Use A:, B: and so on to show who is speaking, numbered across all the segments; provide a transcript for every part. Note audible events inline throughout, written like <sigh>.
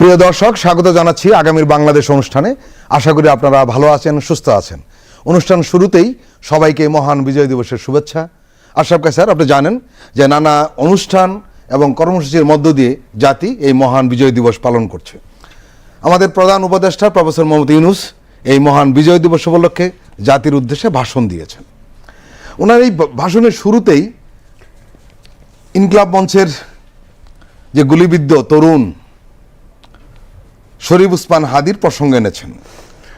A: প্রিয় দর্শক, স্বাগত জানাচ্ছি আগামীর বাংলাদেশ অনুষ্ঠানে। আশা করি আপনারা ভালো আছেন, সুস্থ আছেন। অনুষ্ঠান শুরুতেই সবাইকে মহান বিজয় দিবসের শুভেচ্ছা। আশরাফ স্যার, আপনি জানেন যে নানা অনুষ্ঠান এবং কর্মসূচির মধ্য দিয়ে জাতি এই মহান বিজয় দিবস পালন করছে। আমাদের প্রধান উপদেষ্টা প্রফেসর মোহাম্মদ ইউনুস এই মহান বিজয় দিবস উপলক্ষে জাতির উদ্দেশ্যে ভাষণ দিয়েছেন। ওনার এই ভাষণের শুরুতেই ইনকলাব মঞ্চের যে গুলিবিদ্ধ তরুণ শরীফ উসমান হাদির প্রসঙ্গ এনেছেন।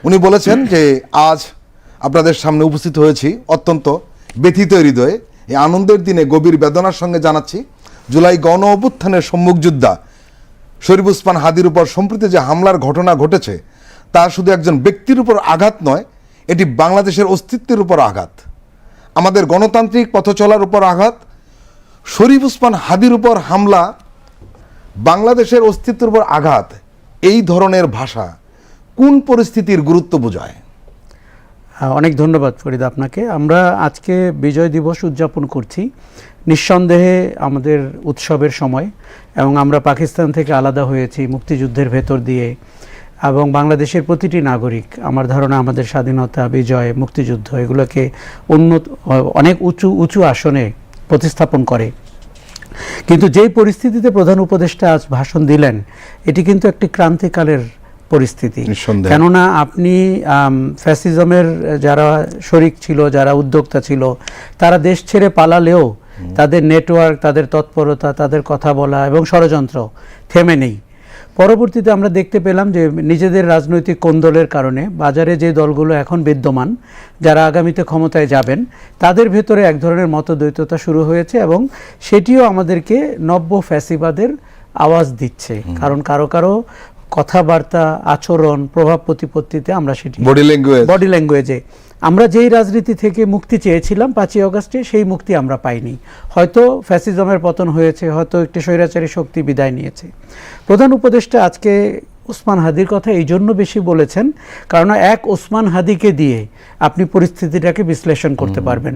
A: উনি বলেছেন যে, আজ আপনাদের সামনে উপস্থিত হয়েছি অত্যন্ত ব্যথিত হৃদয়ে। এই আনন্দের দিনে গভীর বেদনার সঙ্গে জানাচ্ছি, জুলাই গণ অভ্যুত্থানের সম্মুখ যোদ্ধা শরীফ উসমান হাদির উপর সম্প্রতি যে হামলার ঘটনা ঘটেছে, তা শুধু একজন ব্যক্তির উপর আঘাত নয়, এটি বাংলাদেশের অস্তিত্বের উপর আঘাত। আমাদের গণতান্ত্রিক পথ চলার উপর আঘাত। শরীফ উসমান হাদির উপর হামলা বাংলাদেশের অস্তিত্বের উপর আঘাত। এই ধরনের ভাষা কোন পরিস্থিতির গুরুত্ব বোঝায়?
B: অনেক ধন্যবাদ ফরিদ আপনাকে। আমরা আজকে বিজয় দিবস উদযাপন করছি। নিঃসন্দেহে আমাদের উৎসবের সময় এবং আমরা পাকিস্তান থেকে আলাদা হয়েছি মুক্তিযুদ্ধের ভেতর দিয়ে এবং বাংলাদেশের প্রতিটি নাগরিক, আমার ধারণা আমাদের স্বাধীনতা, বিজয়, মুক্তিযুদ্ধ, এগুলোকে উন্নত অনেক উঁচু উঁচু আসনে প্রতিস্থাপন করে। কিন্তু যেই পরিস্থিতিতে প্রধান উপদেষ্টা আজ ভাষণ দিলেন এটি কিন্তু একটি ক্রান্তিকালের পরিস্থিতি। কেননা আপনি ফ্যাসিজমের যারা শরিক ছিল যারা উদ্যোক্তা ছিল তারা দেশ ছেড়ে পালালেও তাদের নেটওয়ার্ক তাদের তৎপরতা তাদের কথা বলা এবং ষড়যন্ত্র থেমে নেই। পরবর্তীতে আমরা দেখতে পেলাম যে নিজেদের রাজনৈতিক কোন্দলের কারণে বাজারে যে দলগুলো এখন বিদ্যমান যারা আগামীতে ক্ষমতায় যাবেন তাদের ভেতরে এক ধরনের মতদ্বৈততা শুরু হয়েছে এবং সেটিও আমাদেরকে নব্য ফ্যাসিবাদের আওয়াজ দিচ্ছে। কারণ কারও কারও কথাবার্তা আচরণ প্রভাব প্রতিপত্তিতে আমরা সেটি
A: বডি ল্যাঙ্গুয়েজ
B: বডি ল্যাঙ্গুয়েজে আমরা যেই রাজনীতি থেকে মুক্তি চেয়েছিলাম পাঁচই অগস্টে সেই মুক্তি আমরা পাইনি। হয়তো ফ্যাসিজমের পতন হয়েছে হয়তো একটি স্বৈরাচারী শক্তি বিদায় নিয়েছে। প্রধান উপদেষ্টা আজকে ওসমান হাদির কথা এই জন্য বেশি বলেছেন কারণ এক ওসমান হাদিকে দিয়ে আপনি পরিস্থিতিটাকে বিশ্লেষণ করতে পারবেন।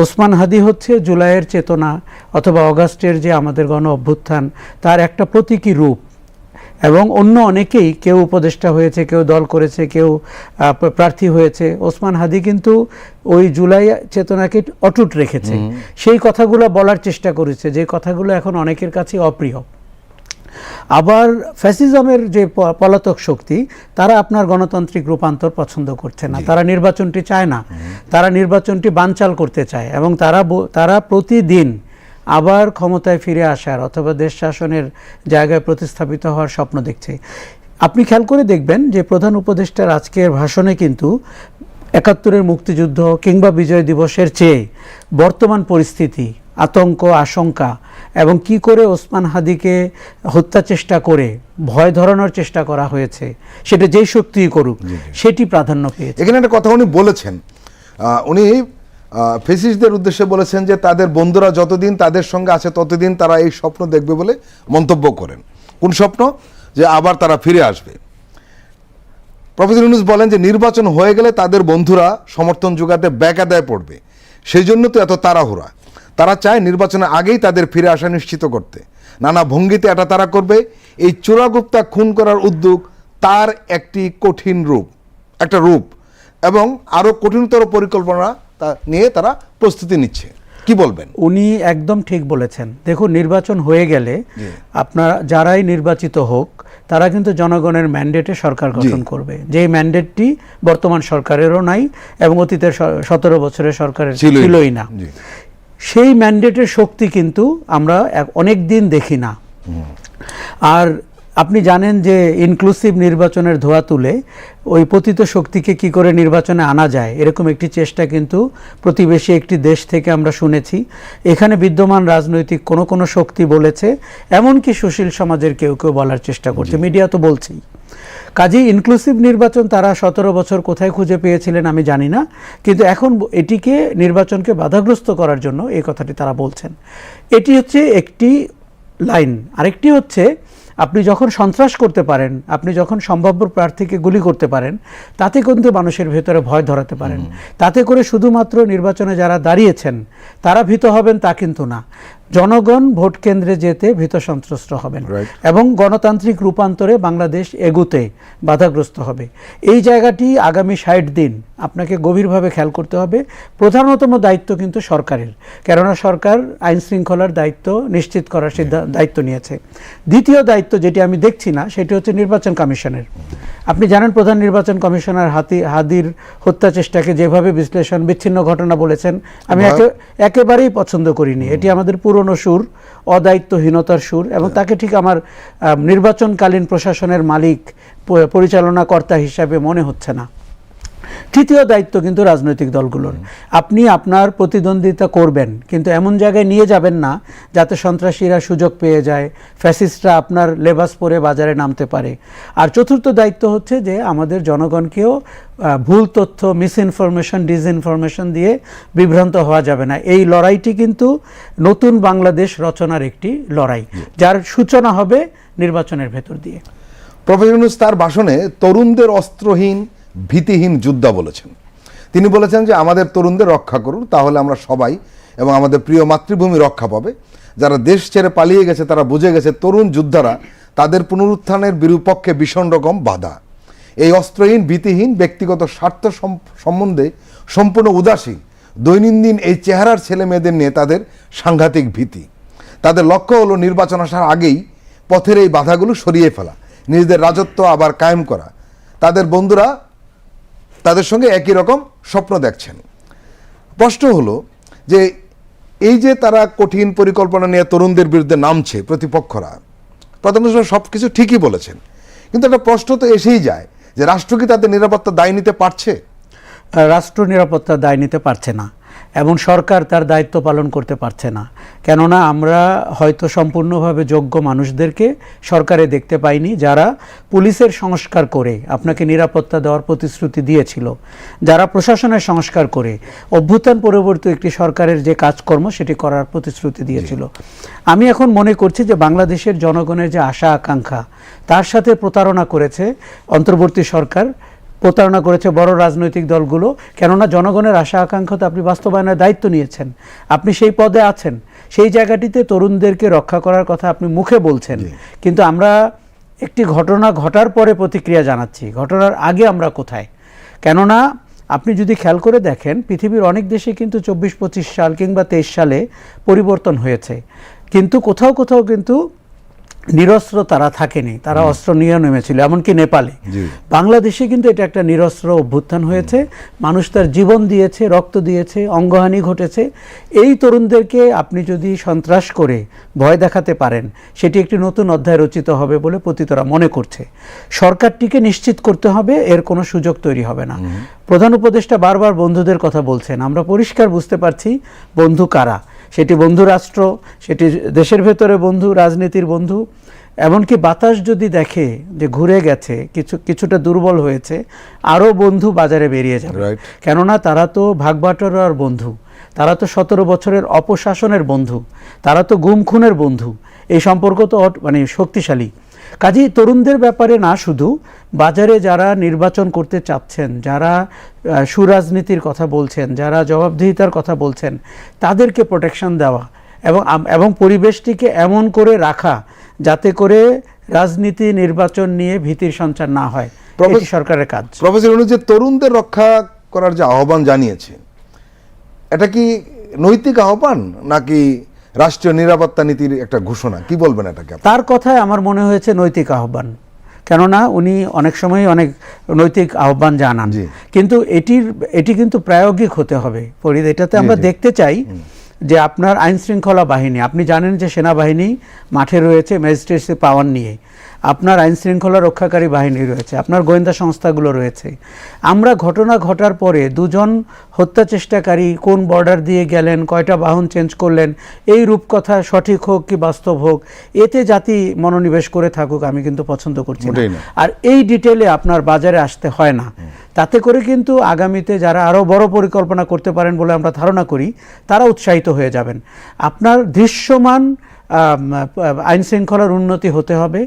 B: ওসমান হাদি হচ্ছে জুলাইয়ের চেতনা অথবা অগাস্টের যে আমাদের গণ অভ্যুত্থান তার একটা প্রতীকী রূপ। এবং অন্য অনেকেই কেউ উপদেষ্টা হয়েছে কেউ দল করেছে কেউ প্রার্থী হয়েছে। ওসমান হাদি কিন্তু ওই জুলাই চেতনাকে অটুট রেখেছে। সেই কথাগুলো বলার চেষ্টা করেছে যে কথাগুলো এখন অনেকের কাছে অপ্রিয়। আবার ফ্যাসিজমের যে পলাতক শক্তি তারা আপনার গণতান্ত্রিক রূপান্তর পছন্দ করছে না। তারা নির্বাচনটি চায় না। তারা নির্বাচনটি বানচাল করতে চায় এবং তারা তারা প্রতিদিন আবার ক্ষমতায় ফিরে আসার অথবা দেশ শাসনের জায়গায় প্রতিস্থাপিত হওয়ার স্বপ্ন দেখছে। আপনি খেয়াল করে দেখবেন যে প্রধান উপদেষ্টার আজকের ভাষণে কিন্তু একাত্তরের মুক্তিযুদ্ধ কিংবা বিজয় দিবসের চেয়ে বর্তমান পরিস্থিতি আতঙ্ক আশঙ্কা এবং কি করে ওসমান হাদিকে হত্যা চেষ্টা করে ভয় ধরানোর চেষ্টা করা হয়েছে সেটা যেই শক্তিই করুক সেটি প্রাধান্য পেয়েছে।
A: এখানে একটা কথা উনি বলেছেন। উনি ফেসিসদের উদ্দেশ্যে বলেছেন যে তাদের বন্ধুরা যতদিন তাদের সঙ্গে আছে ততদিন তারা এই স্বপ্ন দেখবে বলে মন্তব্য করেন। কোন স্বপ্ন? যে আবার তারা ফিরে আসবে। প্রফেসর ইউনুস বলেন যে নির্বাচন হয়ে গেলে তাদের বন্ধুরা সমর্থন যোগাতে ব্যাকাদায় পড়বে। সেই জন্য তো এত তাড়াহুড়া। তারা চায় নির্বাচনের আগেই তাদের ফিরে আসা নিশ্চিত করতে। নানা ভঙ্গিতে এটা তারা করবে। এই চোরাগুপ্তা খুন করার উদ্যোগ তার একটি কঠিন রূপ, একটা রূপ এবং আরও কঠিনতর পরিকল্পনা তা নিয়ে তারা প্রস্তুতি নিচ্ছে। কি বলবেন?
B: উনি একদম ঠিক বলেছেন। দেখুন নির্বাচন হয়ে গেলে আপনার যারাই নির্বাচিত হোক তারা কিন্তু জনগণের ম্যান্ডেটে সরকার গঠন করবে। যেই ম্যান্ডেটটি বর্তমান সরকারেরও নাই এবং অতীতের সতেরো বছরের সরকারের
A: ছিলই না।
B: সেই ম্যান্ডেটের শক্তি কিন্তু আমরা অনেক দিন দেখি না। আর আপনি জানেন যে ইনক্লুসিভ নির্বাচনের ধোয়া তুলে ওই পতিত শক্তিকে কি করে নির্বাচনে আনা যায়? এরকম একটি চেষ্টা কিন্তু প্রতিবেশী একটি দেশ থেকে আমরা শুনেছি। এখানে বিদ্যমান রাজনৈতিক কোনো কোনো শক্তি বলেছে এমনকি সুশীল সমাজের কেউ কেউ বলার চেষ্টা করছে। মিডিয়া তো বলছেই। কাজেই ইনক্লুসিভ নির্বাচন তারা সতেরো বছর কোথায় খুঁজে পেয়েছিলেন আমি জানি না কিন্তু এখন এটিকে নির্বাচনকে বাধাগ্রস্ত করার জন্য এই কথাটি তারা বলছেন। এটি হচ্ছে একটি লাইন। আরেকটি হচ্ছে আপনি যখন সন্ত্রাস করতে পারেন আপনি যখন সম্ভাব্য প্রার্থীকে গুলি করতে পারেন তাতে কিন্তু মানুষের ভেতরে ভয় ধরাতে পারেন। তাতে করে শুধুমাত্র নির্বাচনে যারা দাঁড়িয়েছেন তারা ভীত হবেন তা কিন্তু না। জনগণ ভোট কেন্দ্রে যেতে ভীত সন্ত্রস্ত হবেন এবং গণতান্ত্রিক রূপান্তরে বাংলাদেশ এগুতে বাধাগ্রস্ত হবে। এই জায়গাটি আগামী ষাট দিন আপনাকে গভীরভাবে খেয়াল করতে হবে। প্রধানতম দায়িত্ব কিন্তু সরকারের কেননা সরকার আইন শৃঙ্খলার দায়িত্ব নিশ্চিত করার দায়িত্ব নিয়েছে। দ্বিতীয় দায়িত্ব যেটি আমি দেখছি না সেটি হচ্ছে নির্বাচন কমিশনের। আপনি জানেন প্রধান নির্বাচন কমিশনার হাতি হাদির হত্যা চেষ্টাকে যেভাবে বিশ্লেষণ বিচ্ছিন্ন ঘটনা বলেছেন আমি একে- একেবারেই পছন্দ করিনি। এটি আমাদের পুরনো সুর অদায়িত্বহীনতার সুর এবং তাকে ঠিক আমার নির্বাচনকালীন প্রশাসনের মালিক পরিচালনা কর্তা হিসাবে মনে হচ্ছে না। তৃতীয় দায়িত্ব কিন্তু রাজনৈতিক দলগুলোর। আপনি আপনার প্রতিদ্বন্দ্বিতা করবেন, কিন্তু এমন জায়গায় নিয়ে যাবেন না যাতে সন্ত্রাসীরা সুযোগ পেয়ে যায়, ফ্যাসিস্টরা আপনার লেবাস পরে বাজারে নামতে পারে। আর চতুর্থ দায়িত্ব হচ্ছে যে আমাদের জনগণকেও ভুল তথ্য মিস ইনফরমেশন ডিসইনফরমেশন দিয়ে বিভ্রান্ত হওয়া যাবে না। এই লড়াইটি কিন্তু নতুন বাংলাদেশ রচনার একটি লড়াই, যার সূচনা হবে নির্বাচনের ভেতর দিয়ে।
A: প্রফেসর তার ভাষণে তরুণদের অস্ত্রহীন ভীতিহীন যোদ্ধা বলেছেন। তিনি বলেছেন যে, আমাদের তরুণদের রক্ষা করুন, তাহলে আমরা সবাই এবং আমাদের প্রিয় মাতৃভূমি রক্ষা পাবে। যারা দেশ ছেড়ে পালিয়ে গেছে, তারা বুঝে গেছে, তরুণ যোদ্ধারা তাদের পুনরুত্থানের বিরুপক্ষে ভীষণ রকম বাধা। এই অস্ত্রহীন, ভীতিহীন, ব্যক্তিগত স্বার্থ সম্বন্ধে সম্পূর্ণ উদাসীন, দৈনন্দিন এই চেহারার ছেলে মেয়েদের নিয়ে তাদের সাংঘাতিক ভীতি। তাদের লক্ষ্য হলো নির্বাচন আসার আগেই পথের এই বাধাগুলো সরিয়ে ফেলা, নিজেদের রাজত্ব আবার কায়েম করা। তাদের বন্ধুরা তাদের সঙ্গে একই রকম স্বপ্ন দেখছেন। প্রশ্ন হলো যে এই যে তারা কঠিন পরিকল্পনা নিয়ে তরুণদের বিরুদ্ধে নামছে প্রতিপক্ষরা প্রধানমন্ত্রী সব কিছু ঠিকই বলেছেন। কিন্তু একটা প্রশ্ন তো এসেই যায় যে রাষ্ট্র কি তাদের নিরাপত্তা দায় নিতে পারছে?
B: রাষ্ট্র নিরাপত্তা দায় নিতে পারছে না। এবং সরকার তার দায়িত্ব পালন করতে পারছে না। কেননা আমরা হয়তো সম্পূর্ণভাবে যোগ্য মানুষদেরকে সরকারে দেখতে পাইনি যারা পুলিশের সংস্কার করে আপনাকে নিরাপত্তা দেওয়ার প্রতিশ্রুতি দিয়েছিল। যারা প্রশাসনের সংস্কার করে অভ্যুত্থান পরবর্তী একটি সরকারের যে কাজকর্ম সেটি করার প্রতিশ্রুতি দিয়েছিল। আমি এখন মনে করছি যে বাংলাদেশের জনগণের যে আশা আকাঙ্ক্ষা তার সাথে প্রতারণা করেছে অন্তর্বর্তী সরকার প্রতারণা করেছে বড় রাজনৈতিক দলগুলো কেননা জনগণের আশা আকাঙ্ক্ষা তো আপনি বাস্তবায়নের দায়িত্ব নিয়েছেন। আপনি সেই পদে আছেন। সেই জায়গাটিতে তরুণদেরকে রক্ষা করার কথা আপনি মুখে বলছেন। কিন্তু আমরা একটি ঘটনা ঘটার পরে প্রতিক্রিয়া জানাচ্ছি। ঘটনার আগে আমরা কোথায়? কেননা আপনি যদি খেয়াল করে দেখেন পৃথিবীর অনেক দেশে কিন্তু চব্বিশ পঁচিশ সাল কিংবা তেইশ সালে পরিবর্তন হয়েছে। কিন্তু কোথাও কোথাও কিন্তু নিরস্ত্র তারা থাকেনি তারা অস্ত্র নিয়ে নেমেছিল এমনকি নেপালে। বাংলাদেশে কিন্তু এটা একটা নিরস্ত্র অভ্যুত্থান হয়েছে মানুষ তার জীবন দিয়েছে রক্ত দিয়েছে অঙ্গহানি ঘটেছে। এই তরুণদেরকে আপনি যদি সন্ত্রাস করে ভয় দেখাতে পারেন সেটি একটি নতুন অধ্যায় রচিত হবে বলে পতিতরা মনে করছে। সরকারটিকে নিশ্চিত করতে হবে এর কোনো সুযোগ তৈরি হবে না। প্রধান উপদেষ্টা বারবার বন্ধুদের কথা বলছেন আমরা পরিষ্কার বুঝতে পারছি বন্ধু কারা। সেটি বন্ধু রাষ্ট্র সেটি দেশের ভেতরে বন্ধু রাজনীতির বন্ধু এমনকি বাতাস যদি দেখে যে ঘুরে গেছে কিছু কিছুটা দুর্বল হয়েছে আরও বন্ধু বাজারে বেরিয়ে যাবে। কেননা তারা তো ভাগবাটোয়ার বন্ধু তারা তো সতেরো বছরের অপশাসনের বন্ধু তারা তো গুম খুনের বন্ধু। এই সম্পর্ক তো অট- মানে শক্তিশালী। কাজেই তরুণদের ব্যাপারে না শুধু বাজারে যারা নির্বাচন করতে চাচ্ছেন যারা সুরাজনীতির কথা বলছেন যারা জবাবদিহিতার কথা বলছেন তাদেরকে প্রোটেকশন দেওয়া এবং এবং পরিবেশটিকে এমন করে রাখা যাতে করে রাজনীতি নির্বাচন নিয়ে ভীতির সঞ্চার না হয়। সরকারের কাজ।
A: প্রফেসর যে তরুণদের রক্ষা করার যে আহ্বান জানিয়েছে এটা কি নৈতিক আহ্বান নাকি রাষ্ট্রীয় নিরাপত্তা নীতির একটা ঘোষণা। কি বলবেন এটাকে
B: তার কথায় আমার মনে হয়েছে নৈতিক আহ্বান। কেননা উনি অনেক সময় অনেক নৈতিক আহ্বান জানান। কিন্তু এটির এটি কিন্তু প্রায়োগিক হতে হবে। ফরিদ এটাতে আমরা দেখতে চাই যে আপনার আইন শৃঙ্খলা বাহিনী আপনি জানেন যে সেনাবাহিনী মাঠে রয়েছে ম্যাজিস্ট্রেটের পাওয়ার নিয়ে। আপনার আইন শৃঙ্খলা রক্ষাকারী বাহিনী রয়েছে আপনার গোয়েন্দা সংস্থাগুলো রয়েছে। আমরা ঘটনা ঘটার পরে দুজন হত্যা চেষ্টাকারী কোন বর্ডার দিয়ে গেলেন কয়টা বাহন চেঞ্জ করলেন এই রূপকথা সঠিক হোক কি বাস্তব হোক এতে জাতি মনোনিবেশ করে থাকুক আমি কিন্তু পছন্দ করছি। আর এই ডিটেলে আপনার বাজারে আসতে হয় না। তাতে করে কিন্তু আগামীতে যারা আরও বড় পরিকল্পনা করতে পারেন বলে আমরা ধারণা করি তারা উৎসাহিত হয়ে যাবেন। আপনার দৃশ্যমান আইন শৃঙ্খলার উন্নতি হতে হবে।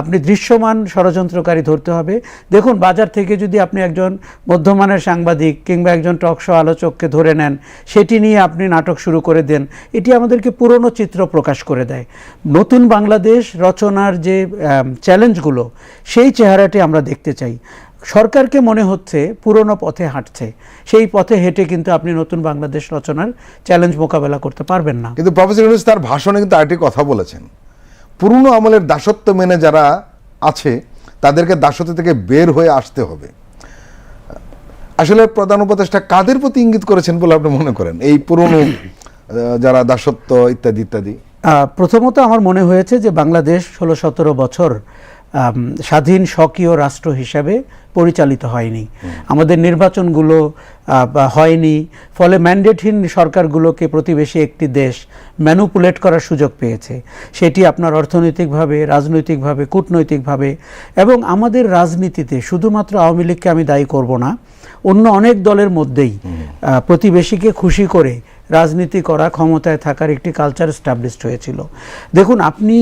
B: আপনি দৃশ্যমান ষড়যন্ত্রকারী ধরতে হবে। দেখুন, বাজার থেকে যদি আপনি একজন মধ্যমানের সাংবাদিক কিংবা একজন টক শো আলোচককে ধরে নেন, সেটি নিয়ে আপনি নাটক শুরু করে দেন, এটি আমাদেরকে পুরনো চিত্র প্রকাশ করে দেয়। নতুন বাংলাদেশ রচনার যে চ্যালেঞ্জগুলো সেই চেহারাটি আমরা দেখতে চাই। সরকারকে মনে হচ্ছে পুরনো পথে হাঁটছে। সেই পথে হেঁটে কিন্তু আপনি নতুন বাংলাদেশ রচনার চ্যালেঞ্জ মোকাবেলা করতে পারবেন না।
A: কিন্তু প্রফেসর ইউনুস তার ভাষণে কিন্তু আরেকটি কথা বলেছেন। পুরনো আমলের দাসত্ব মেনে যারা আছে তাদেরকে দাসত্ব থেকে বের হয়ে আসতে হবে। আসলে প্রধান উপদেষ্টা কাদের প্রতি ইঙ্গিত করেছেন বলে আপনি মনে করেন? এই পুরনো যারা দাসত্ব ইত্যাদি ইত্যাদি।
B: আহ, প্রথমত আমার মনে হয়েছে যে বাংলাদেশ ষোলো সতেরো বছর স্বাধীন স্বকীয় রাষ্ট্র হিসাবে পরিচালিত হয়নি। আমাদের নির্বাচনগুলো হয়নি। ফলে ম্যান্ডেটহীন সরকারগুলোকে প্রতিবেশী একটি দেশ ম্যানুপুলেট করার সুযোগ পেয়েছে। সেটি আপনার অর্থনৈতিকভাবে রাজনৈতিকভাবে কূটনৈতিকভাবে এবং আমাদের রাজনীতিতে শুধুমাত্র আওয়ামী লীগকে আমি দায়ী করব না অন্য অনেক দলের মধ্যেই প্রতিবেশীকে খুশি করে রাজনীতি করা ক্ষমতায় থাকার একটি কালচার স্টাবলিশড হয়েছিল। দেখুন আপনি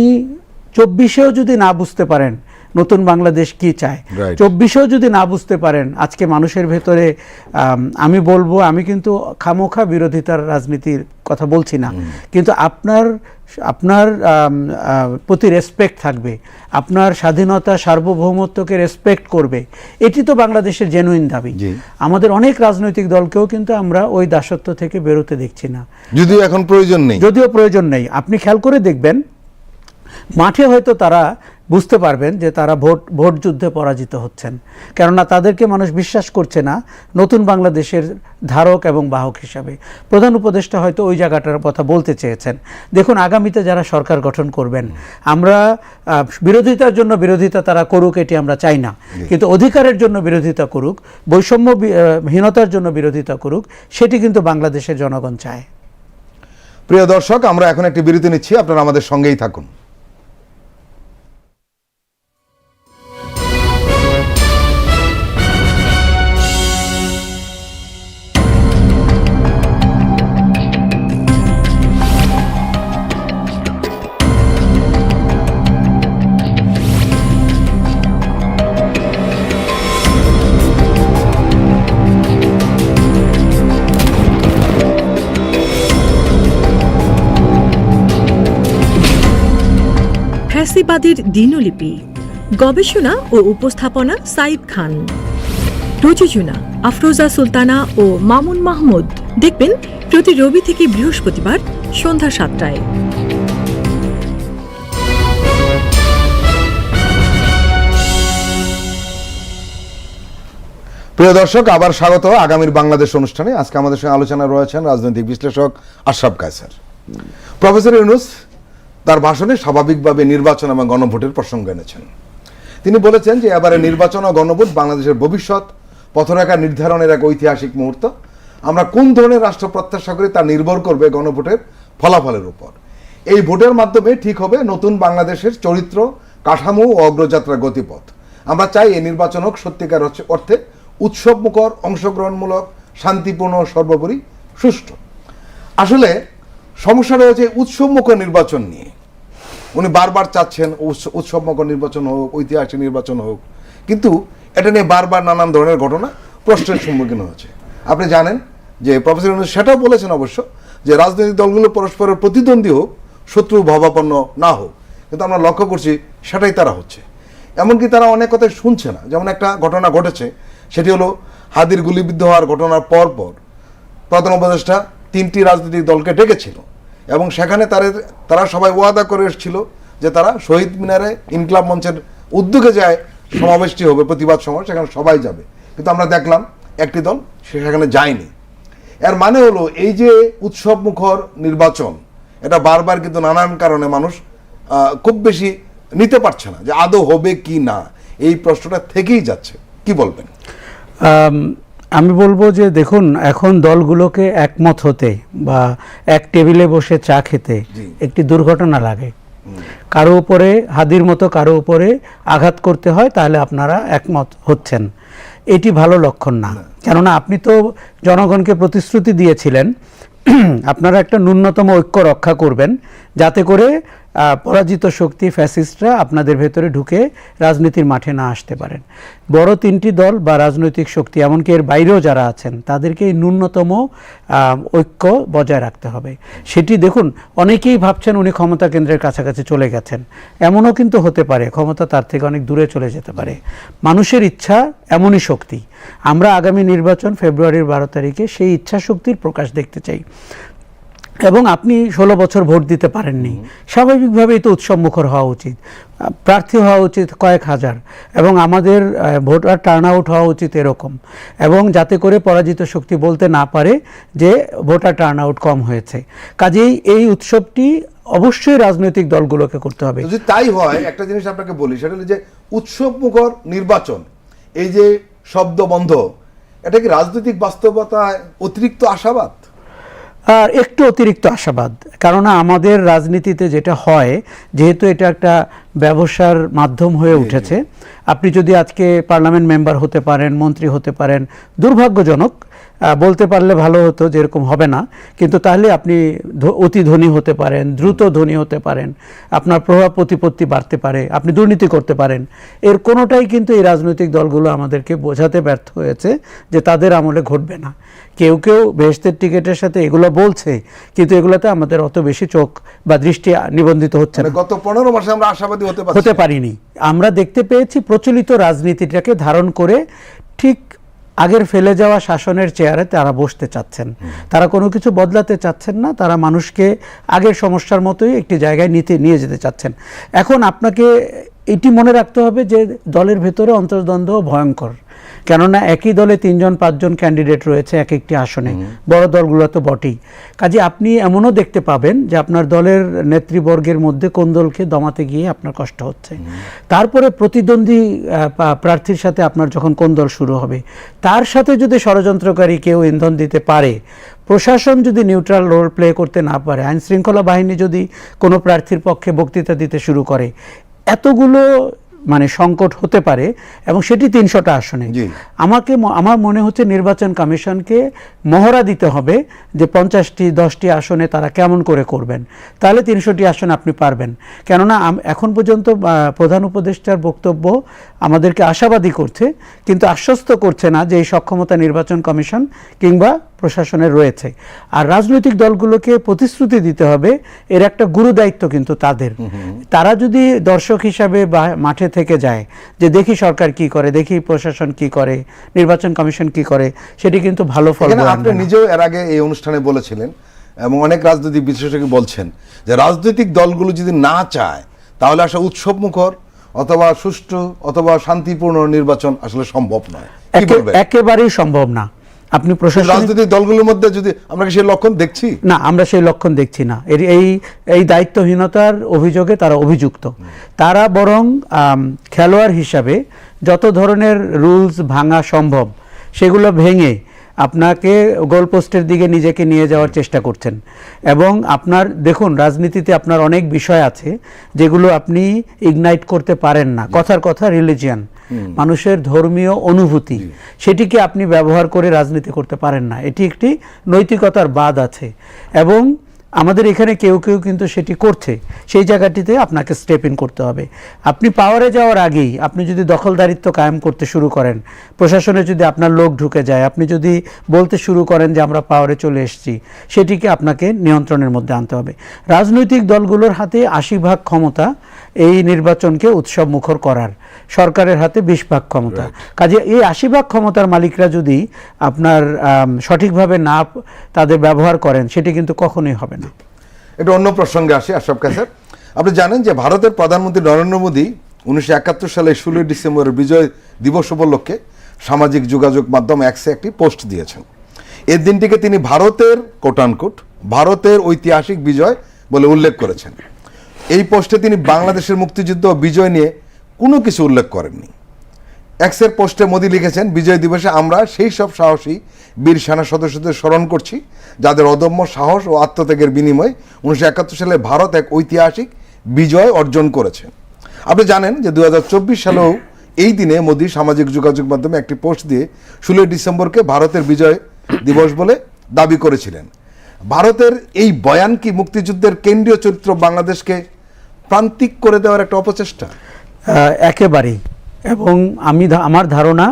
B: চব্বিশেও যদি না বুঝতে পারেন নতুন বাংলাদেশ কি চায় চব্বিশেও যদি না বুঝতে পারেন আজকে মানুষের ভেতরে আমি বলব আমি কিন্তু খামোখা বিরোধিতার রাজনীতির কথা বলছি না। কিন্তু আপনার আপনার প্রতি রেসপেক্ট থাকবে। আপনার স্বাধীনতা সার্বভৌমত্বকে রেসপেক্ট করবে। এটি তো বাংলাদেশের জেনুইন দাবি। আমাদের অনেক রাজনৈতিক দলকেও কিন্তু আমরা ওই দাসত্ব থেকে বেরোতে দেখছি না।
A: যদিও এখন প্রয়োজন নেই।
B: যদিও প্রয়োজন নেই। আপনি খেয়াল করে দেখবেন মাঠে হয়তো তারা বুঝতে পারবেন যে তারা ভোট ভোট যুদ্ধে পরাজিত হচ্ছেন। কেননা তাদেরকে মানুষ বিশ্বাস করছে না নতুন বাংলাদেশের ধারক এবং বাহক হিসাবে। প্রধান উপদেষ্টা হয়তো ওই জায়গাটার কথা বলতে চেয়েছেন। দেখুন আগামীতে যারা সরকার গঠন করবেন আমরা বিরোধিতার জন্য বিরোধিতা তারা করুক এটি আমরা চাই না। কিন্তু অধিকারের জন্য বিরোধিতা করুক বৈষম্য হীনতার জন্য বিরোধিতা করুক সেটি কিন্তু বাংলাদেশের জনগণ চায়।
A: প্রিয় দর্শক আমরা এখন একটি বিরতি নিচ্ছি। আপনারা আমাদের সঙ্গেই থাকুন।
C: ফ্যাসিবাদের দিনলিপি, গবেষণা ও উপস্থাপনা সাইদ খান। প্রযোজনা আফরোজা সুলতানা ও মামুন মাহমুদ। দেখবেন প্রতি রবি থেকে বৃহস্পতিবার সন্ধ্যা সাতটায়।
A: প্রিয় দর্শক, আবার স্বাগত আগামীর বাংলাদেশ অনুষ্ঠানে। আজকে আমাদের সঙ্গে আলোচনা রয়েছেন রাজনৈতিক বিশ্লেষক আশরাফ কায়সার। প্রফেসর ইউনুস তার ভাষণে স্বাভাবিকভাবে নির্বাচন এবং গণভোটের প্রসঙ্গ এনেছেন। তিনি বলেছেন যে এবারে নির্বাচন ও গণভোট বাংলাদেশের ভবিষ্যৎ পথরেখা নির্ধারণের এক ঐতিহাসিক মুহূর্ত। আমরা কোন ধরনের রাষ্ট্র প্রত্যাশা করি তা নির্ভর করবে গণভোটের ফলাফলের উপর। এই ভোটের মাধ্যমে ঠিক হবে নতুন বাংলাদেশের চরিত্র, কাঠামো ও অগ্রযাত্রার গতিপথ। আমরা চাই এই নির্বাচন হোক সত্যিকার অর্থে- উৎসবমুখর, অংশগ্রহণমূলক, শান্তিপূর্ণ সর্বোপরি সুষ্ঠু। আসলে সমস্যা রয়েছে উৎসবমুখর নির্বাচন নিয়ে। উনি বারবার চাচ্ছেন উৎস- উৎসবমুখর নির্বাচন হোক, ঐতিহাসিক নির্বাচন হোক। কিন্তু এটা নিয়ে বারবার নানান ধরনের ঘটনা প্রশ্নের সম্মুখীন হয়েছে আপনি জানেন যে প্রফেসর সেটাও বলেছেন অবশ্য যে রাজনৈতিক দলগুলো পরস্পরের প্রতিদ্বন্দ্বী হোক, শত্রু ভাবাপন্ন না হোক। কিন্তু আমরা লক্ষ্য করছি সেটাই তারা হচ্ছে। এমনকি তারা অনেক কথাই শুনছে না। যেমন একটা ঘটনা ঘটেছে, সেটি হলো হাদির গুলিবিদ্ধ হওয়ার ঘটনার পর পর প্রধান উপদেষ্টা তিনটি রাজনৈতিক দলকে ডেকেছিল। এবং সেখানে তারা তারা সবাই ওয়াদা করে এসেছিল যে তারা শহীদ মিনারে ইনকলাব মঞ্চের উদ্যোগে যায়, সমাবেশটি হবে, প্রতিবাদ সমাবেশ, সেখানে সবাই যাবে। কিন্তু আমরা দেখলাম একটি দল সে সেখানে যায়নি। এর মানে হলো এই যে উৎসব মুখর নির্বাচন, এটা বারবার কিন্তু নানান কারণে মানুষ খুব বেশি নিতে পারছে না যে আদৌ হবে কি না, এই প্রশ্নটা থেকেই যাচ্ছে। কি বলবেন?
B: আমি বলব যে দেখুন এখন দলগুলোকে একমত হতে বা এক টেবিলে বসে চা খেতে একটি দুর্ঘটনা লাগে। কারও উপরে হাদির মতো কারও উপরে আঘাত করতে হয় তাহলে আপনারা একমত হচ্ছেন। এটি ভালো লক্ষণ না। কেননা আপনি তো জনগণকে প্রতিশ্রুতি দিয়েছিলেন <clears throat> আপনারা একটা ন্যূনতম ঐক্য রক্ষা করবেন যাতে করে পরাজিত শক্তি ফ্যাসিস্টরা আপনাদের ভেতরে ঢুকে রাজনীতির মাঠে না আসতে পারেন। বড় তিনটি দল বা রাজনৈতিক শক্তি, এমনকি এর বাইরেও যারা আছেন, তাদেরকে ন্যূনতম ঐক্য বজায় রাখতে হবে। সেটি দেখুন, অনেকেই ভাবছেন উনি ক্ষমতা কেন্দ্রের কাছাকাছি চলে গেছেন। এমনও কিন্তু হতে পারে, ক্ষমতা তার থেকে অনেক দূরে চলে যেতে পারে। মানুষের ইচ্ছা এমনই শক্তি। আমরা আগামী নির্বাচন ফেব্রুয়ারির বারো তারিখে সেই ইচ্ছা শক্তির প্রকাশ দেখতে চাই। এবং আপনি ষোলো বছর ভোট দিতে পারেননি। স্বাভাবিকভাবেই তো উৎসব মুখর হওয়া উচিত। প্রার্থী হওয়া উচিত কয়েক হাজার এবং আমাদের ভোটার টার্ন আউট হওয়া উচিত এরকম এবং যাতে করে পরাজিত শক্তি বলতে না পারে যে ভোটার টার্ন আউট কম হয়েছে। কাজেই এই উৎসবটি অবশ্যই রাজনৈতিক দলগুলোকে করতে হবে।
A: যদি তাই হয় একটা জিনিস আপনাকে বলি সেটা হলো যে উৎসব মুখর নির্বাচন এই যে শব্দ বন্ধ এটা কি রাজনৈতিক বাস্তবতায় অতিরিক্ত আশাবাদ?
B: আর একটু অতিরিক্ত আশাবাদ। কারণ আমাদের রাজনীতিতে যেটা হয় যেহেতু এটা একটা ব্যবসার মাধ্যম হয়ে উঠেছে আপনি যদি আজকে পার্লামেন্ট মেম্বার হতে পারেন মন্ত্রী হতে পারেন দুর্ভাগ্যজনক বলতে পারলে ভালো হতো যেরকম হবে না। কিন্তু তাহলে আপনি অতি ধনী হতে পারেন দ্রুত ধনী হতে পারেন আপনার প্রভাব প্রতিপত্তি বাড়তে পারে আপনি দুর্নীতি করতে পারেন। এর কোনোটাই কিন্তু এই রাজনৈতিক দলগুলো আমাদেরকে বোঝাতে ব্যর্থ হয়েছে যে তাদের আমলে ঘটবে না। কেউ কেউ বেহেস্তের টিকিটের সাথে এগুলো বলছে কিন্তু এগুলোতে আমাদের অত বেশি চোখ বা দৃষ্টি নিবন্ধিত হচ্ছে
A: মানে
B: না
A: গত পনেরো মাসে আমরা আশাবাদী হতে
B: হতে পারিনি। আমরা দেখতে পেয়েছি প্রচলিত রাজনীতিটাকে ধারণ করে আগের ফেলে যাওয়া শাসনের চেয়ারে তারা বসতে চাচ্ছেন। তারা কোনো কিছু বদলাতে চাচ্ছেন না তারা মানুষকে আগের সমস্যার মতোই একটি জায়গায় নিতে নিয়ে যেতে চাচ্ছেন। এখন আপনাকে এটি মনে রাখতে হবে যে দলের ভেতরে অন্তর্দ্বন্দ্ব ভয়ঙ্কর। কেননা একই দলে তিনজন পাঁচজন ক্যান্ডিডেট রয়েছে এক একটি আসনে। বড় দলগুলো তো বটেই। কাজে আপনি এমনও দেখতে পাবেন যে আপনার দলের নেতৃবর্গের মধ্যে কোন দলকে দমাতে গিয়ে আপনার কষ্ট হচ্ছে। তারপরে প্রতিদ্বন্দ্বী প্রার্থীর সাথে আপনার যখন কোন দল শুরু হবে তার সাথে যদি ষড়যন্ত্রকারী কেউ ইন্ধন দিতে পারে প্রশাসন যদি নিউট্রাল রোল প্লে করতে না পারে আইন শৃঙ্খলা বাহিনী যদি কোনো প্রার্থীর পক্ষে বক্তৃতা দিতে শুরু করে এতগুলো মানে সংকট হতে পারে এবং সেটি তিনশোটা আসনে। আমাকে আমার মনে হচ্ছে নির্বাচন কমিশনকে মহড়া দিতে হবে যে পঞ্চাশটি দশটি আসনে তারা কেমন করে করবেন। তাহলে তিনশোটি আসন আপনি পারবেন। কেননা এখন পর্যন্ত প্রধান উপদেষ্টার বক্তব্য আমাদেরকে আশাবাদী করছে কিন্তু আশ্বস্ত করছে না যে এই সক্ষমতা নির্বাচন কমিশন কিংবা প্রশাসনের রয়েছে। আর রাজনৈতিক দলগুলোকে প্রতিশ্রুতি দিতে হবে এর একটা গুরু দায়িত্ব কিন্তু তাদের। তারা যদি দর্শক হিসাবে বা মাঠে থেকে যায় যে দেখি সরকার কি করে দেখি প্রশাসন কি করে নির্বাচন কমিশন কি করে সেটি কিন্তু ভালো ফল
A: আপনি নিজেও এর আগে এই অনুষ্ঠানে বলেছিলেন এবং অনেক রাজনৈতিক বিশেষজ্ঞ বলছেন যে রাজনৈতিক দলগুলো যদি না চায় তাহলে আসলে উৎসব মুখর অথবা সুষ্ঠু অথবা শান্তিপূর্ণ নির্বাচন আসলে সম্ভব নয়।
B: একেবারেই সম্ভব না। আপনি প্রশাসন
A: রাজনৈতিক দলগুলোর মধ্যে যদি আমরা কি সেই লক্ষণ দেখছি?
B: না আমরা সেই লক্ষণ দেখছি না। এর এই এই দায়িত্বহীনতার অভিযোগে তারা অভিযুক্ত। তারা বরং খেলোয়াড় হিসাবে যত ধরনের রুলস ভাঙা সম্ভব সেগুলো ভেঙে আপনাকে গোলপোস্টের দিকে নিজেকে নিয়ে যাওয়ার চেষ্টা করছেন। এবং আপনার দেখুন রাজনীতিতে আপনার অনেক বিষয় আছে যেগুলো আপনি ইগনাইট করতে পারেন না। কথার কথা রিলিজিয়ান মানুষের ধর্মীয় অনুভূতি সেটিকে আপনি ব্যবহার করে রাজনীতি করতে পারেন না। এটি একটি নৈতিকতার বাদ আছে। এবং আমাদের এখানে কেউ কেউ কিন্তু সেটি করছে। সেই জায়গাটিতে আপনাকে স্টেপ ইন করতে হবে। আপনি পাওয়ারে যাওয়ার আগেই আপনি যদি দখলদারিত্ব কায়েম করতে শুরু করেন, প্রশাসনে যদি আপনার লোক ঢুকে যায়, আপনি যদি বলতে শুরু করেন যে আমরা পাওয়ারে চলে এসেছি, সেটিকে আপনাকে নিয়ন্ত্রণের মধ্যে আনতে হবে। রাজনৈতিক দলগুলোর হাতে আশি ভাগ ক্ষমতা এই নির্বাচনকে উৎসব মুখর করার। সরকারের হাতে বিশ ভাগ ক্ষমতা। কাজে এই আশি ভাগ ক্ষমতার মালিকরা যদি আপনার সঠিকভাবে না তাদের ব্যবহার করেন সেটি কিন্তু কখনোই হবে না।
A: এটা অন্য প্রসঙ্গে আসি আশরাফ কাসার আপনি জানেন যে ভারতের প্রধানমন্ত্রী নরেন্দ্র মোদী উনিশশো একাত্তর সালে ষোলোই ডিসেম্বরের বিজয় দিবস উপলক্ষে সামাজিক যোগাযোগ মাধ্যম অ্যাক্সে একটি পোস্ট দিয়েছেন। এর দিনটিকে তিনি ভারতের কোটানকোট ভারতের ঐতিহাসিক বিজয় বলে উল্লেখ করেছেন। এই পোস্টে তিনি বাংলাদেশের মুক্তিযুদ্ধ ও বিজয় নিয়ে কোনো কিছু উল্লেখ করেননি। এক্সের পোস্টে মোদী লিখেছেন, বিজয় দিবসে আমরা সেই সব সাহসী বীর সেনা সদস্যদের স্মরণ করছি, যাদের অদম্য সাহস ও আত্মত্যাগের বিনিময়ে উনিশশো একাত্তর সালে ভারত এক ঐতিহাসিক বিজয় অর্জন করেছে। আপনি জানেন যে দু হাজার চব্বিশ সালেও এই দিনে মোদী সামাজিক যোগাযোগ মাধ্যমে একটি পোস্ট দিয়ে ষোলোই ডিসেম্বরকে ভারতের বিজয় দিবস বলে দাবি করেছিলেন। ভারতের এই বয়ান কি মুক্তিযুদ্ধের কেন্দ্রীয় চরিত্র বাংলাদেশকে প্রান্তিক করে দেওয়ার একটা অপচেষ্টা?
B: একেবারেই। এবং আমি আমার ধারণা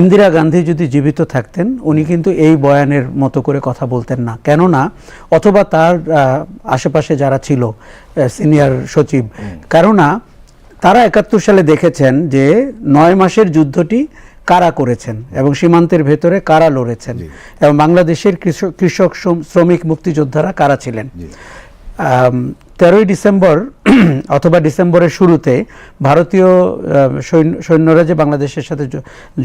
B: ইন্দিরা গান্ধী যদি জীবিত থাকতেন উনি কিন্তু এই বয়ানের মতো করে কথা বলতেন না। কেননা অথবা তার আশেপাশে যারা ছিল সিনিয়র সচিব কেননা তারা একাত্তর সালে দেখেছেন যে নয় মাসের যুদ্ধটি কারা করেছেন এবং সীমান্তের ভেতরে কারা লড়েছেন। এবং বাংলাদেশের কৃষক কৃষক শ্রমিক মুক্তিযোদ্ধারা কারা ছিলেন। তেরোই ডিসেম্বর <clears throat> অথবা ডিসেম্বরের শুরুতে ভারতীয় সৈন্যরা যে বাংলাদেশের সাথে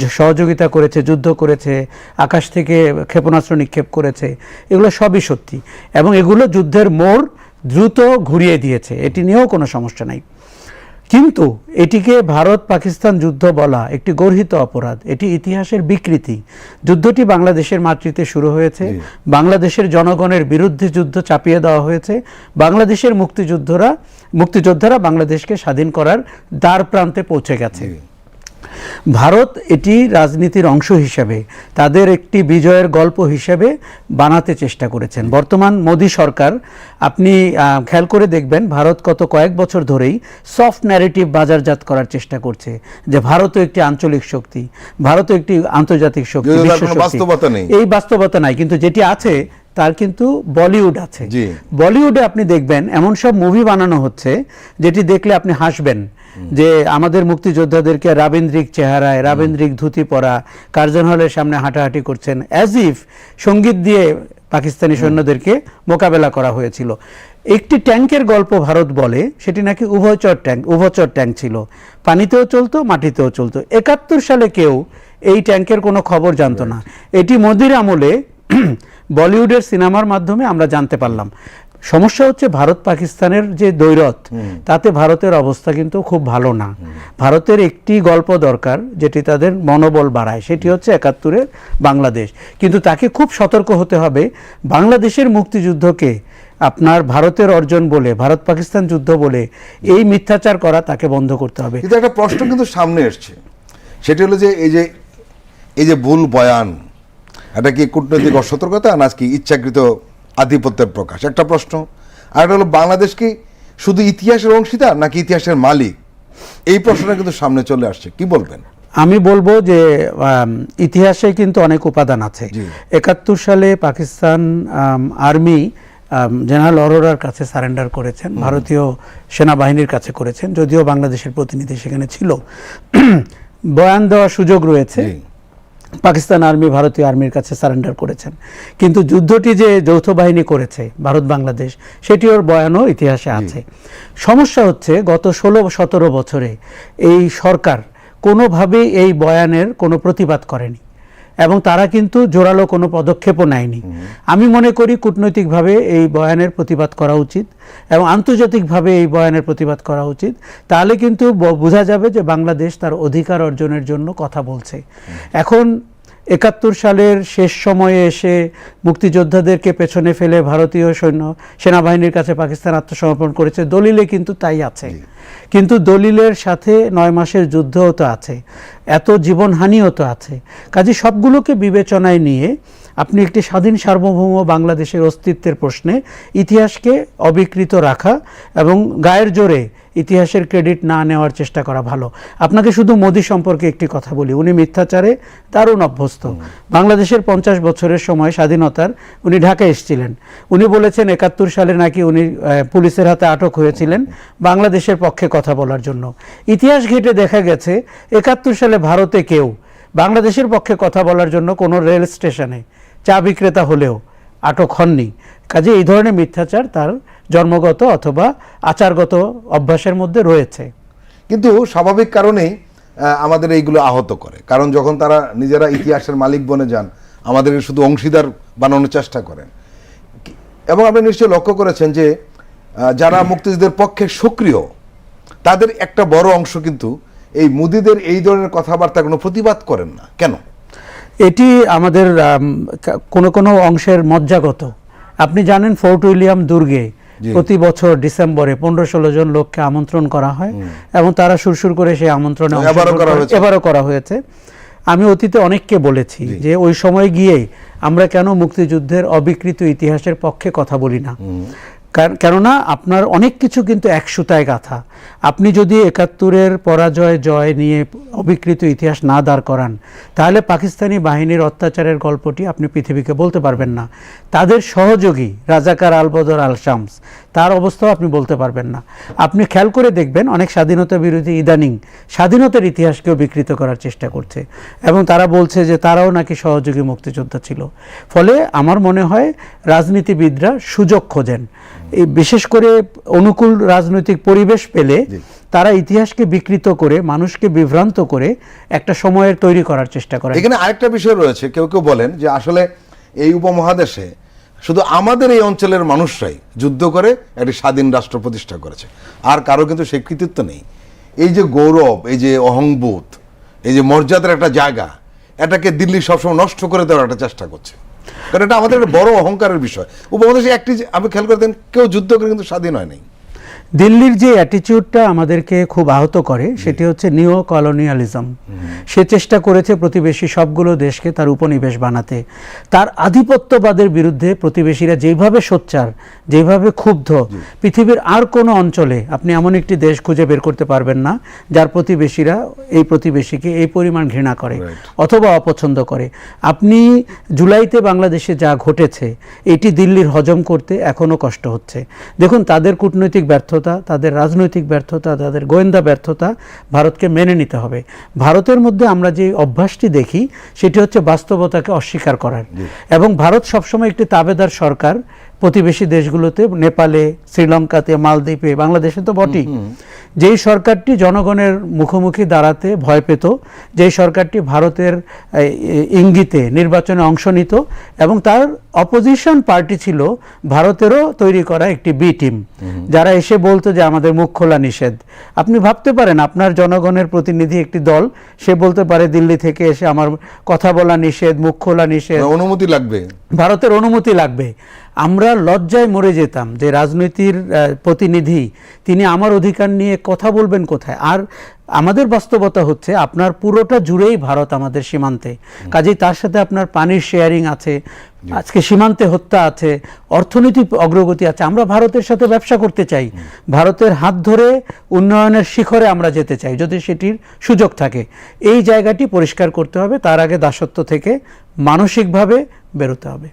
B: সহযোগিতা করেছে, যুদ্ধ করেছে, আকাশ থেকে ক্ষেপণাস্ত্র নিক্ষেপ করেছে, এগুলো সবই সত্যি। এবং এগুলো যুদ্ধের মোড় দ্রুত ঘুরিয়ে দিয়েছে। এটি নিয়েও কোনো সমস্যা নাই। কিন্তু এটিকে ভারত পাকিস্তান যুদ্ধ বলা একটি গর্হিত অপরাধ। এটি ইতিহাসের বিকৃতি। যুদ্ধটি বাংলাদেশের মাতৃতে শুরু হয়েছে। বাংলাদেশের জনগণের বিরুদ্ধে যুদ্ধ চাপিয়ে দেওয়া হয়েছে। বাংলাদেশের মুক্তিযুদ্ধরা মুক্তিযোদ্ধারা বাংলাদেশকে স্বাধীন করার দ্বার প্রান্তে পৌঁছে গেছে। ভারত এটি রাজনীতির অংশ হিসেবে তাদের একটি বিজয়ের গল্প হিসাবে বানাতে চেষ্টা করেছেন। বর্তমান মোদী সরকার আপনি খেয়াল করে দেখবেন ভারত গত কয়েক বছর ধরেই সফট ন্যারেটিভ বাজারজাত করার চেষ্টা করছে যে ভারতও একটি আঞ্চলিক শক্তি ভারতও একটি আন্তর্জাতিক শক্তি। এই বাস্তবতা নাই কিন্তু যেটি আছে তার কিন্তু বলিউড আছে। বলিউডে আপনি দেখবেন এমন সব মুভি বানানো হচ্ছে যেটি দেখলে আপনি হাসবেন। যে আমাদের মুক্তিযোদ্ধাদেরকে রাবীন্দ্রিক চেহারায় রাবেন্দ্রিক ধুতি পরা কার্জন হলের সামনে হাঁটাহাঁটি করছেন অ্যাজ ইফ সংগীত দিয়ে পাকিস্তানি সৈন্যদেরকে মোকাবেলা করা হয়েছিল। একটি ট্যাঙ্কের গল্প ভারত বলে সেটি নাকি উভয়চর ট্যাঙ্ক উভচর ট্যাঙ্ক ছিল। পানিতেও চলতো মাটিতেও চলতো। একাত্তর সালে কেউ এই ট্যাঙ্কের কোনো খবর জানতো না। এটি মোদির আমলে <clears throat> বলিউডের সিনেমার মাধ্যমে আমরা জানতে পারলাম। সমস্যা হচ্ছে ভারত পাকিস্তানের যে দৈরত তাতে ভারতের অবস্থা কিন্তু খুব ভালো না। ভারতের একটি গল্প দরকার যেটি তাদের মনোবল বাড়ায় সেটি হচ্ছে একাত্তরের বাংলাদেশ। কিন্তু তাকে খুব সতর্ক হতে হবে বাংলাদেশের মুক্তিযুদ্ধকে আপনার ভারতের অর্জন বলে ভারত পাকিস্তান যুদ্ধ বলে এই মিথ্যাচার করা তাকে বন্ধ করতে হবে।
A: কিন্তু একটা প্রশ্ন কিন্তু সামনে এসছে। সেটি হলো যে এই যে এই যে ভুল বয়ান এটা কি কূটনৈতিক অসতর্কতা না কি ইচ্ছাকৃত আধিপত্যের প্রকাশ। একটা প্রশ্ন। আর একটা হলো বাংলাদেশ কি শুধু ইতিহাসের অংশীদার নাকি ইতিহাসের মালিক? এই প্রশ্নটা কিন্তু সামনে চলে আসছে। কি বলবেন?
B: আমি বলব যে ইতিহাসে কিন্তু অনেক উপাদান আছে। একাত্তর সালে পাকিস্তান আর্মি জেনারেল অরোরার কাছে সারেন্ডার করেছেন ভারতীয় সেনাবাহিনীর কাছে করেছেন যদিও বাংলাদেশের প্রতিনিধি সেখানে ছিল। <clears throat> বয়ান দেওয়ার সুযোগ রয়েছে। পাকিস্তান আর্মি ভারতীয় আর্মির কাছে সারেন্ডার করেছেন। কিন্তু যুদ্ধটি যে যৌথ বাহিনী করেছে ভারত বাংলাদেশ সেটি ওর বয়ানও ইতিহাসে আছে। সমস্যা হচ্ছে গত ষোলো সতেরো বছরে এই সরকার কোনোভাবেই এই বয়ানের কোনো প্রতিবাদ করেনি। এবং তারা কিন্তু জোরালো কোনো পদক্ষেপও নেয়নি। আমি মনে করি কূটনৈতিকভাবে এই বয়ানের প্রতিবাদ করা উচিত এবং আন্তর্জাতিকভাবে এই বয়ানের প্রতিবাদ করা উচিত। তাহলে কিন্তু বোঝা যাবে যে বাংলাদেশ তার অধিকার অর্জনের জন্য কথা বলছে। এখন একাত্তর সালের শেষ সময়ে এসে মুক্তিযোদ্ধাদেরকে পেছনে ফেলে ভারতীয় সৈন্য সেনাবাহিনীর কাছে পাকিস্তান আত্মসমর্পণ করেছে। দলিলে কিন্তু তাই আছে। কিন্তু দলিলের সাথে নয় মাসের যুদ্ধও তো আছে। এত জীবনহানিও তো আছে। কাজে সবগুলোকে বিবেচনায় নিয়ে আপনি একটি স্বাধীন সার্বভৌম বাংলাদেশের অস্তিত্বের প্রশ্নে ইতিহাসকে অবিকৃত রাখা এবং গায়ের জোরে ইতিহাসের ক্রেডিট না নেওয়ার চেষ্টা করা ভালো। আপনাকে শুধু মোদী সম্পর্কে একটি কথা বলি উনি মিথ্যাচারে দারুণ অভ্যস্ত। বাংলাদেশের পঞ্চাশ বছরের সময় স্বাধীনতার উনি ঢাকায় এসেছিলেন। উনি বলেছেন একাত্তর সালে নাকি উনি পুলিশের হাতে আটক হয়েছিলেন বাংলাদেশের পক্ষে কথা বলার জন্য। ইতিহাস ঘেটে দেখা গেছে একাত্তর সালে ভারতে কেউ বাংলাদেশের পক্ষে কথা বলার জন্য কোনো রেল স্টেশনে চা বিক্রেতা হলেও আটক হননি। কাজে এই ধরনের মিথ্যাচার তার জন্মগত অথবা আচারগত অভ্যাসের মধ্যে রয়েছে।
A: কিন্তু স্বাভাবিক কারণেই আমাদের এইগুলো আহত করে। কারণ যখন তারা নিজেরা ইতিহাসের মালিক বনে যান আমাদের শুধু অংশীদার বানানোর চেষ্টা করেন। এবং আপনি নিশ্চয়ই লক্ষ্য করেছেন যে যারা মুক্তিযুদ্ধের পক্ষে সক্রিয় তাদের একটা বড় অংশ কিন্তু এই মুদিদের এই ধরনের কথাবার্তা কোনো প্রতিবাদ করেন না। কেন?
B: এটি আমাদের আম, কোনো কোনো অংশের মজ্জাগত। আপনি জানেন ফোর্ট উইলিয়াম দুর্গে। প্রতি বছর ডিসেম্বরে পনেরো ষোলো জন লোককে আমন্ত্রণ করা হয় এবং তারা সুরসুর করে সেই আমন্ত্রণে
A: এবারও করা। হয়েছে।
B: করা হয়েছে। আমি অতীতে অনেককে বলেছি যে ওই সময় গিয়েই আমরা কেন মুক্তিযুদ্ধের অবিকৃত ইতিহাসের পক্ষে কথা বলি না। কেননা আপনার অনেক কিছু কিন্তু এক সুতায় গাথা। আপনি যদি একাত্তরের পরাজয়, জয় নিয়ে অবিকৃত ইতিহাস না দাঁড় করান, তাহলে পাকিস্তানি বাহিনীর অত্যাচারের গল্পটি আপনি পৃথিবীকে বলতে পারবেন না। তাদের সহযোগী রাজাকার আলবদর আল শামস তার অবস্থাও আপনি বলতে পারবেন না। আপনি খেয়াল করে দেখবেন অনেক স্বাধীনতা বিরোধী ইদানিং স্বাধীনতার ইতিহাসকেও বিকৃত করার চেষ্টা করছে এবং তারা বলছে যে তারাও নাকি সহযোগী মুক্তিযোদ্ধা ছিল। ফলে আমার মনে হয় রাজনীতিবিদরা সুযোগ খোঁজেন। এই বিশেষ করে অনুকূল রাজনৈতিক পরিবেশ পেলে তারা ইতিহাসকে বিকৃত করে মানুষকে বিভ্রান্ত করে একটা সময়ের তৈরি করার চেষ্টা করে
A: এখানে আরেকটা বিষয় রয়েছে। কেউ কেউ বলেন যে আসলে এই উপমহাদেশে শুধু আমাদের এই অঞ্চলের মানুষরাই যুদ্ধ করে একটি স্বাধীন রাষ্ট্র প্রতিষ্ঠা করেছে। আর কারও কিন্তু সেই কৃতিত্ব নেই। এই যে গৌরব, এই যে অহংবোধ, এই যে মর্যাদার একটা জায়গা, এটাকে দিল্লি সবসময় নষ্ট করে দেওয়ার একটা চেষ্টা করছে। কারণ এটা আমাদের একটা বড় অহংকারের বিষয়। উপমহাদেশে একটি আমি আপনি খেয়াল করে দেন কেউ যুদ্ধ করে কিন্তু স্বাধীন হয় নাই
B: দিল্লির যে অ্যাটিটিউডটা আমাদেরকে খুব আহত করে সেটি হচ্ছে নিও কলোনিয়ালিজম সে চেষ্টা করেছে প্রতিবেশী সবগুলো দেশকে তার উপনিবেশ বানাতে। তার আধিপত্যবাদের বিরুদ্ধে প্রতিবেশীরা যেভাবে সোচ্চার যেভাবে ক্ষুব্ধ পৃথিবীর আর কোনো অঞ্চলে আপনি এমন একটি দেশ খুঁজে বের করতে পারবেন না যার প্রতিবেশীরা এই প্রতিবেশীকে এই পরিমাণ ঘৃণা করে অথবা অপছন্দ করে। আপনি জুলাইতে বাংলাদেশে যা ঘটেছে এটি দিল্লির হজম করতে এখনও কষ্ট হচ্ছে। দেখুন তাদের কূটনৈতিক ব্যর্থতা তাদের রাজনৈতিক ব্যর্থতা তাদের গোয়েন্দা ব্যর্থতা ভারতকে মেনে নিতে হবে। ভারতের মধ্যে আমরা যে অভ্যাসটি দেখি সেটি হচ্ছে বাস্তবতাকে অস্বীকার করার। এবং ভারত সবসময় একটি তাবেদার সরকার প্রতিবেশী দেশগুলোতে নেপালে শ্রীলঙ্কাতে মালদ্বীপে বাংলাদেশে তো বটেই। যেই সরকারটি জনগণের মুখোমুখি দাঁড়াতে ভয় পেত যেই সরকারটি ভারতের ইঙ্গিতে নির্বাচনে অংশ নিত এবং তার অপোজিশন পার্টি ছিল ভারতেরও তৈরি করা একটি বি টিম। যারা এসে বলতো যে আমাদের মুখ খোলা নিষেধ। আপনি ভাবতে পারেন আপনার জনগণের প্রতিনিধি একটি দল সে বলতে পারে দিল্লি থেকে এসে আমার কথা বলা নিষেধ মুখ খোলা নিষেধ।
A: অনুমতি লাগবে।
B: ভারতের অনুমতি লাগবে। আমরা লজ্জায় মরে যেতাম যে রাজনীতির প্রতিনিধি তিনি আমার অধিকার নিয়ে কথা বলবেন কোথায়? আর আমাদের বাস্তবতা হচ্ছে আপনার পুরোটা জুড়েই ভারত আমাদের সীমান্তে। কাজেই তার সাথে আপনার পানির শেয়ারিং আছে আজকে সীমান্তে হত্যা আছে অর্থনৈতিক অগ্রগতি আছে আমরা ভারতের সাথে ব্যবসা করতে চাই। ভারতের হাত ধরে উন্নয়নের শিখরে আমরা যেতে চাই যদি সেটির সুযোগ থাকে। এই জায়গাটি পরিষ্কার করতে হবে তার আগে দাসত্ব থেকে মানসিকভাবে বেরোতে হবে।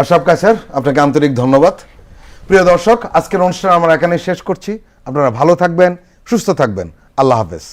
A: আশরাফ কাসার আপনাকে আন্তরিক ধন্যবাদ। প্রিয় দর্শক, আজকের অনুষ্ঠান আমরা এখানে শেষ করছি। আপনারা ভালো থাকবেন, সুস্থ থাকবেন। আল্লাহ হাফেজ।